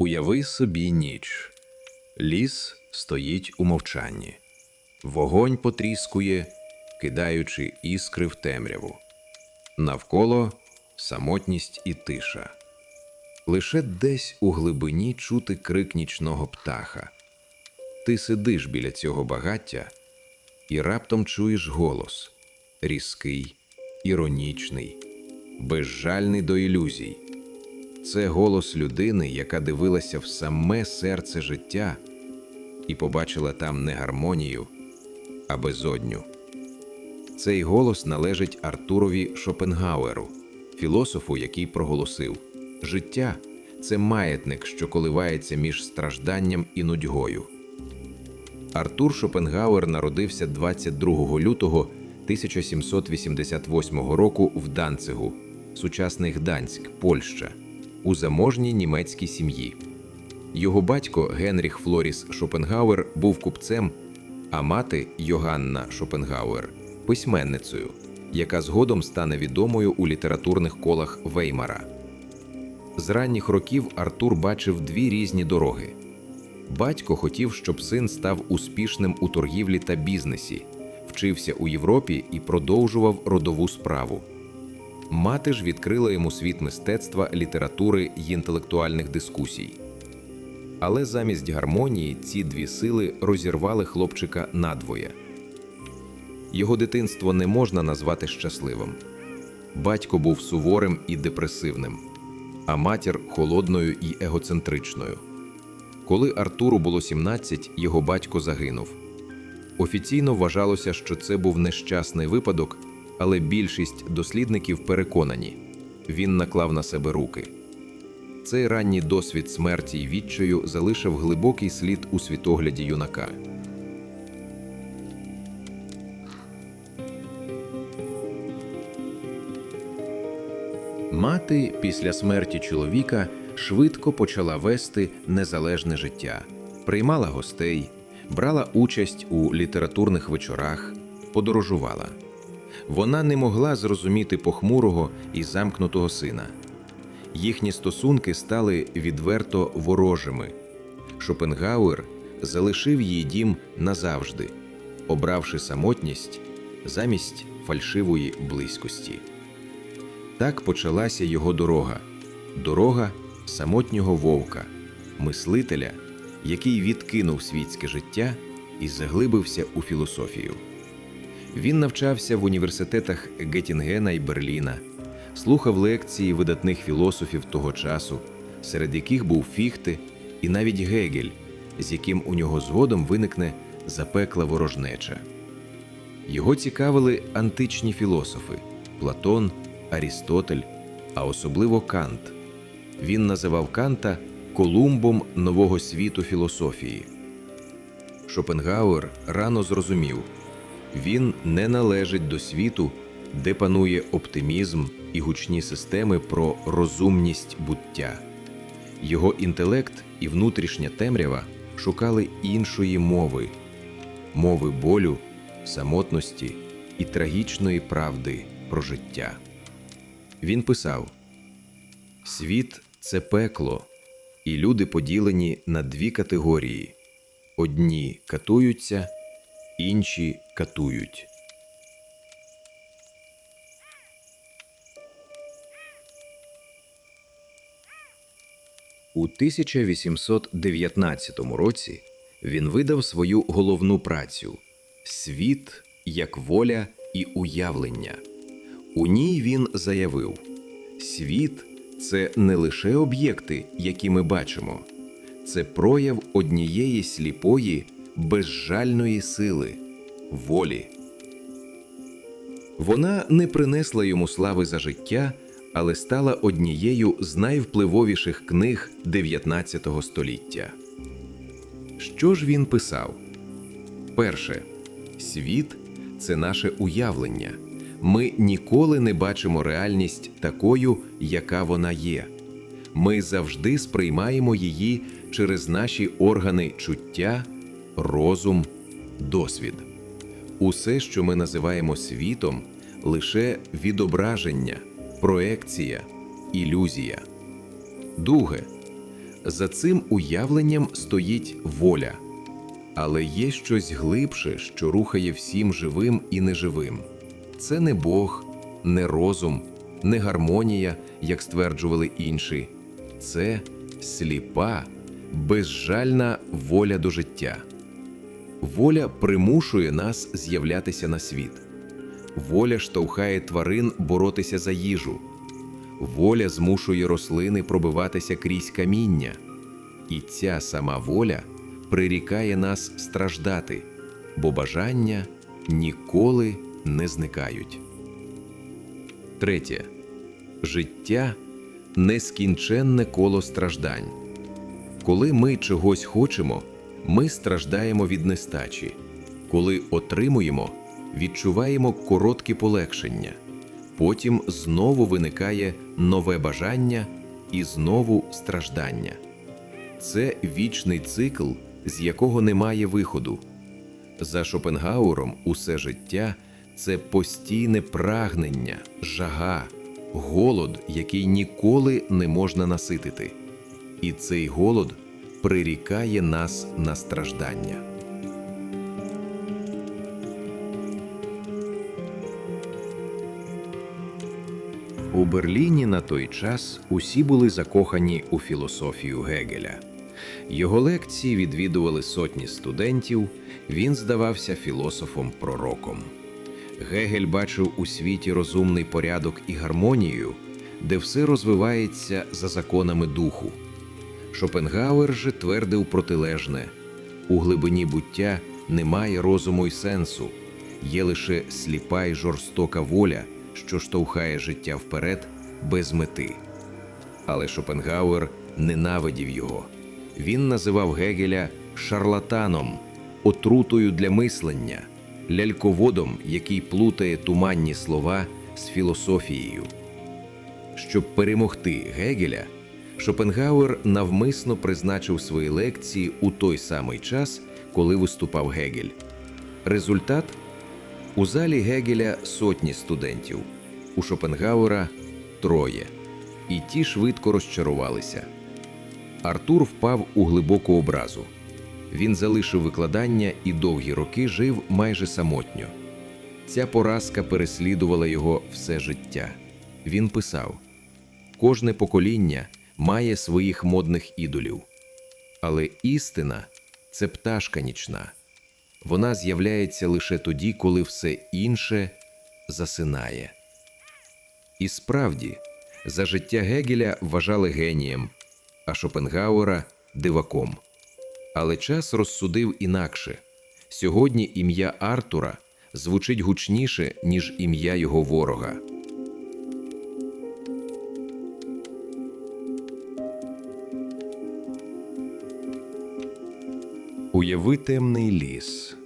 Уяви собі ніч. Ліс стоїть у мовчанні. Вогонь потріскує, кидаючи іскри в темряву. Навколо самотність і тиша. Лише десь у глибині чути крик нічного птаха. Ти сидиш біля цього багаття і раптом чуєш голос різкий, іронічний, безжальний до ілюзій. Це голос людини, яка дивилася в саме серце життя і побачила там не гармонію, а безодню. Цей голос належить Артурові Шопенгауеру, філософу, який проголосив: життя це маятник, що коливається між стражданням і нудьгою. Артур Шопенгауер народився 22 лютого 1788 року в Данцигу, сучасний Гданськ, Польща, у заможній німецькій сім'ї. Його батько Генріх Флоріс Шопенгауер був купцем, а мати Йоганна Шопенгауер письменницею, яка згодом стане відомою у літературних колах Веймара. З ранніх років Артур бачив дві різні дороги. Батько хотів, щоб син став успішним у торгівлі та бізнесі, вчився у Європі і продовжував родову справу. Мати ж відкрила йому світ мистецтва, літератури й інтелектуальних дискусій. Але замість гармонії ці дві сили розірвали хлопчика надвоє. Його дитинство не можна назвати щасливим. Батько був суворим і депресивним, а матір холодною і егоцентричною. Коли Артуру було 17, його батько загинув. Офіційно вважалося, що це був нещасний випадок, але більшість дослідників переконані він наклав на себе руки. Цей ранній досвід смерті й відчаю залишив глибокий слід у світогляді юнака. Мати після смерті чоловіка швидко почала вести незалежне життя, приймала гостей, брала участь у літературних вечорах, подорожувала. Вона не могла зрозуміти похмурого і замкнутого сина. Їхні стосунки стали відверто ворожими. Шопенгауер залишив її дім назавжди, обравши самотність замість фальшивої близькості. Так почалася його дорога дорога самотнього вовка, мислителя, який відкинув світське життя і заглибився у філософію. Він навчався в університетах Геттінгена і Берліна, слухав лекції видатних філософів того часу, серед яких був Фіхте і навіть Гегель, з яким у нього згодом виникне запекла ворожнеча. Його цікавили античні філософи Платон, Арістотель, а особливо Кант. Він називав Канта Колумбом нового світу філософії. Шопенгауер рано зрозумів він не належить до світу, де панує оптимізм і гучні системи про розумність буття. Його інтелект і внутрішня темрява шукали іншої мови мови болю, самотності і трагічної правди про життя. Він писав: Світ це пекло, і люди поділені на дві категорії: одні катуються, інші катують. У 1819 році він видав свою головну працю Світ як воля і уявлення. У ній він заявив: світ це не лише об'єкти, які ми бачимо, це прояв однієї сліпої, безжальної сили, волі. Вона не принесла йому слави за життя, але стала однією з найвпливовіших книг 19 століття. Що ж він писав? Перше, світ це наше уявлення. Ми ніколи не бачимо реальність такою, яка вона є. Ми завжди сприймаємо її через наші органи чуття, розум, досвід. Усе, що ми називаємо світом, лише відображення, проекція, ілюзія. Друге, За цим уявленням стоїть воля. Але є щось глибше, що рухає всім живим і неживим. Це не Бог, не розум, не гармонія, як стверджували інші. Це сліпа, безжальна воля до життя. Воля примушує нас з'являтися на світ. Воля штовхає тварин боротися за їжу. Воля змушує рослини пробиватися крізь каміння. І ця сама воля прирікає нас страждати, бо бажання ніколи не зникають. Третє. Життя нескінченне коло страждань. Коли ми чогось хочемо, ми страждаємо від нестачі. Коли отримуємо, відчуваємо коротке полегшення. Потім знову виникає нове бажання і знову страждання. Це вічний цикл, з якого немає виходу. За Шопенгауером усе життя це постійне прагнення, жага, голод, який ніколи не можна наситити. І цей голод прирікає нас на страждання. У Берліні на той час усі були закохані у філософію Гегеля. Його лекції відвідували сотні студентів, він здавався філософом-пророком. Гегель бачив у світі розумний порядок і гармонію, де все розвивається за законами духу. Шопенгауер же твердив протилежне у глибині буття немає розуму й сенсу, є лише сліпа й жорстока воля, що штовхає життя вперед без мети. Але Шопенгауер ненавидів його. Він називав Гегеля шарлатаном, отрутою для мислення, ляльководом, який плутає туманні слова з філософією. Щоб перемогти Гегеля, Шопенгауер навмисно призначив свої лекції у той самий час, коли виступав Гегель. Результат у залі Гегеля сотні студентів, у Шопенгауера троє, і ті швидко розчарувалися. Артур впав у глибоку образу. Він залишив викладання і довгі роки жив майже самотньо. Ця поразка переслідувала його все життя. Він писав: кожне покоління має своїх модних ідолів, але істина це пташка нічна. Вона з'являється лише тоді, коли все інше засинає. І справді, за життя Гегеля вважали генієм, а Шопенгауера диваком. Але час розсудив інакше. Сьогодні ім'я Артура звучить гучніше, ніж ім'я його ворога. Уяви темний ліс.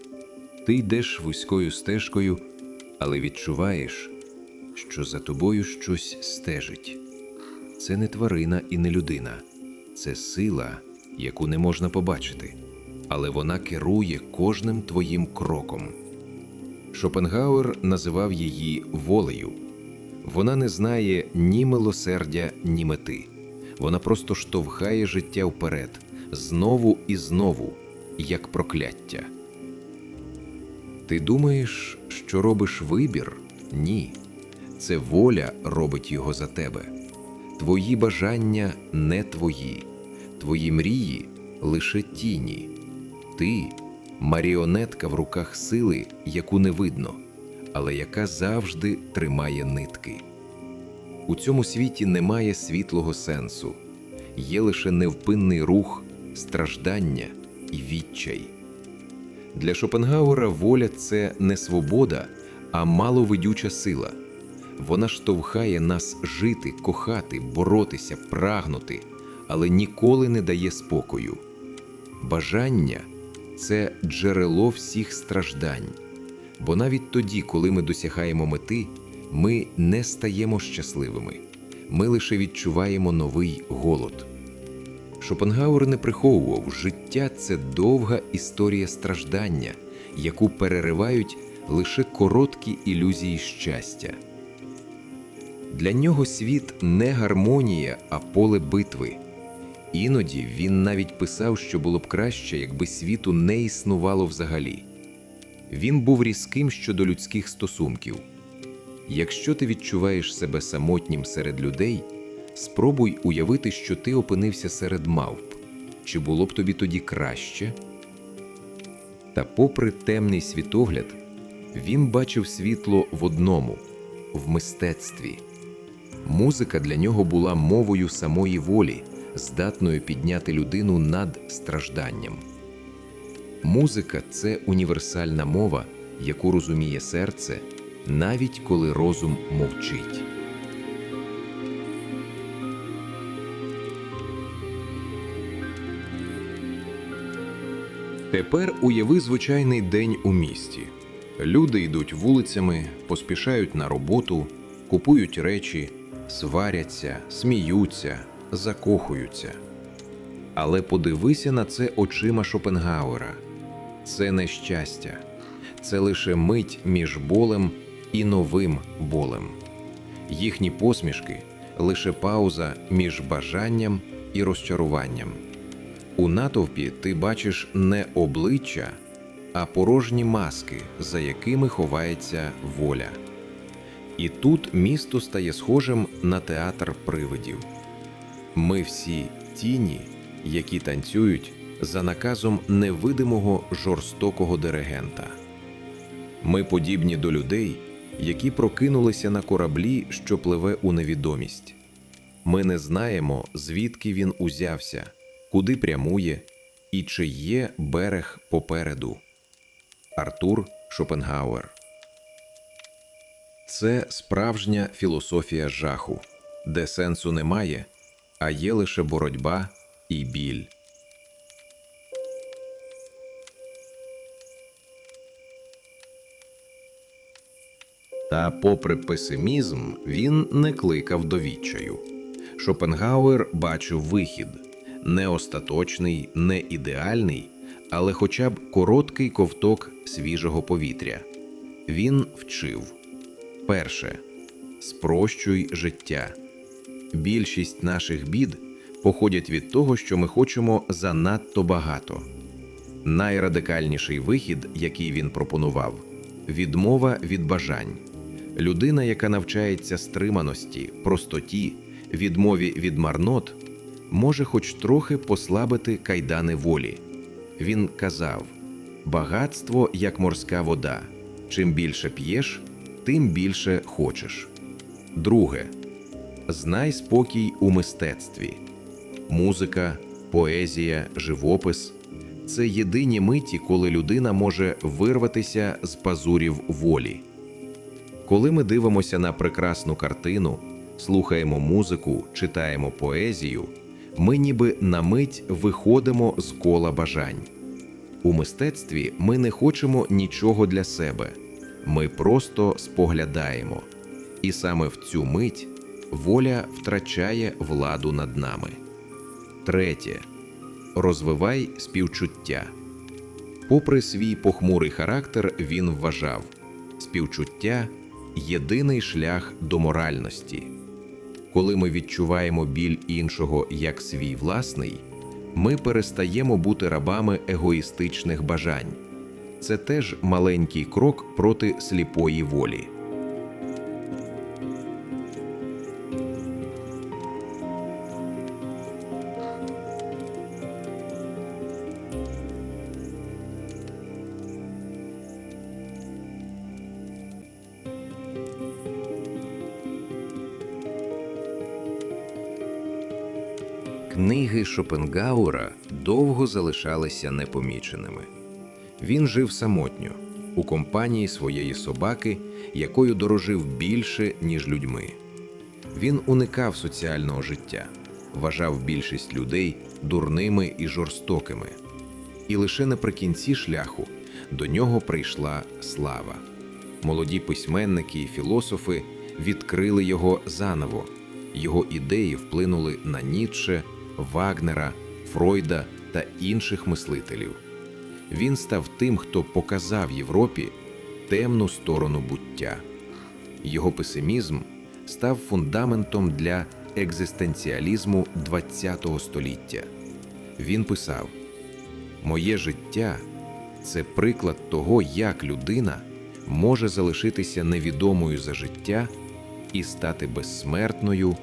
Ти йдеш вузькою стежкою, але відчуваєш, що за тобою щось стежить. Це не тварина і не людина, це сила, яку не можна побачити, але вона керує кожним твоїм кроком. Шопенгауер називав її волею. Вона не знає ні милосердя, ні мети. Вона просто штовхає життя вперед, знову і знову, як прокляття. Ти думаєш, що робиш вибір? Ні. Це воля робить його за тебе. Твої бажання не твої, твої мрії лише тіні. Ти маріонетка в руках сили, яку не видно, але яка завжди тримає нитки. У цьому світі немає світлого сенсу, є лише невпинний рух, страждання і відчай. Для Шопенгауера воля це не свобода, а маловидюча сила. Вона штовхає нас жити, кохати, боротися, прагнути, але ніколи не дає спокою. Бажання це джерело всіх страждань, бо навіть тоді, коли ми досягаємо мети, ми не стаємо щасливими, ми лише відчуваємо новий голод. Шопенгауер не приховував, життя це довга історія страждання, яку переривають лише короткі ілюзії щастя. Для нього світ не гармонія, а поле битви. Іноді він навіть писав, що було б краще, якби світу не існувало взагалі. Він був різким щодо людських стосунків. Якщо ти відчуваєш себе самотнім серед людей, спробуй уявити, що ти опинився серед мавп. Чи було б тобі тоді краще? Та, попри темний світогляд, він бачив світло в одному в мистецтві. Музика для нього була мовою самої волі, здатною підняти людину над стражданням. Музика це універсальна мова, яку розуміє серце, навіть коли розум мовчить. Тепер уяви звичайний день у місті. Люди йдуть вулицями, поспішають на роботу, купують речі, сваряться, сміються, закохуються. Але подивися на це очима Шопенгауера. Це не щастя, це лише мить між болем і новим болем. Їхні посмішки лише пауза між бажанням і розчаруванням. У натовпі ти бачиш не обличчя, а порожні маски, за якими ховається воля. І тут місто стає схожим на театр привидів. Ми всі тіні, які танцюють за наказом невидимого жорстокого диригента. Ми подібні до людей, які прокинулися на кораблі, що пливе у невідомість. Ми не знаємо, звідки він узявся, куди прямує і чи є берег попереду. Артур Шопенгауер Це справжня філософія жаху, де сенсу немає, а є лише боротьба і біль. Та, попри песимізм, він не кликав до. Шопенгауер бачив вихід не остаточний, не ідеальний, але хоча б короткий ковток свіжого повітря. Він вчив перше спрощуй життя. Більшість наших бід походять від того, що ми хочемо занадто багато. Найрадикальніший вихід, який він пропонував відмова від бажань. Людина, яка навчається стриманості, простоті, відмові від марнот, може хоч трохи послабити кайдани волі. Він казав: багатство як морська вода. Чим більше п'єш, тим більше хочеш. Друге. Знай спокій у мистецтві. Музика, поезія, живопис це єдині миті, коли людина може вирватися з пазурів волі. Коли ми дивимося на прекрасну картину, слухаємо музику, читаємо поезію, ми ніби на мить виходимо з кола бажань. У мистецтві ми не хочемо нічого для себе, ми просто споглядаємо. І саме в цю мить воля втрачає владу над нами. Третє. Розвивай співчуття. Попри свій похмурий характер, він вважав співчуття єдиний шлях до моральності. Коли ми відчуваємо біль іншого як свій власний, ми перестаємо бути рабами егоїстичних бажань. Це теж маленький крок проти сліпої волі. Книги Шопенгауера довго залишалися непоміченими. Він жив самотньо у компанії своєї собаки, якою дорожив більше, ніж людьми. Він уникав соціального життя, вважав більшість людей дурними і жорстокими. І лише наприкінці шляху до нього прийшла слава. Молоді письменники і філософи відкрили його заново. Його ідеї вплинули на Ніцше, Вагнера, Фройда та інших мислителів. Він став тим, хто показав Європі темну сторону буття. Його песимізм став фундаментом для екзистенціалізму ХХ століття. Він писав: Моє життя це приклад того, як людина може залишитися невідомою за життя і стати безсмертною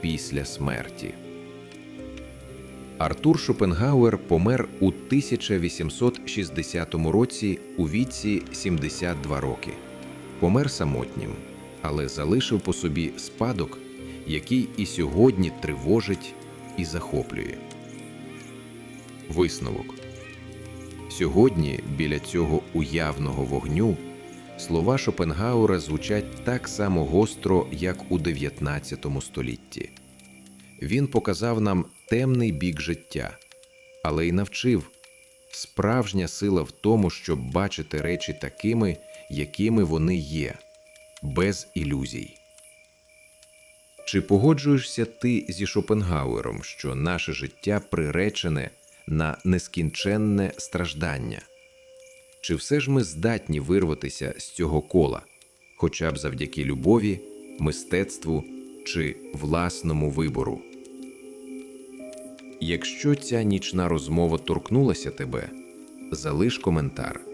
після смерті. Артур Шопенгауер помер у 1860 році у віці 72 роки. Помер самотнім, але залишив по собі спадок, який і сьогодні тривожить і захоплює. Висновок Сьогодні біля цього уявного вогню слова Шопенгауера звучать так само гостро, як у 19 столітті. Він показав нам темний бік життя, але й навчив справжня сила в тому, щоб бачити речі такими, якими вони є, без ілюзій. Чи погоджуєшся ти зі Шопенгауером, що наше життя приречене на нескінченне страждання? Чи все ж ми здатні вирватися з цього кола, хоча б завдяки любові, мистецтву чи власному вибору? Якщо ця нічна розмова торкнулася тебе, залиш коментар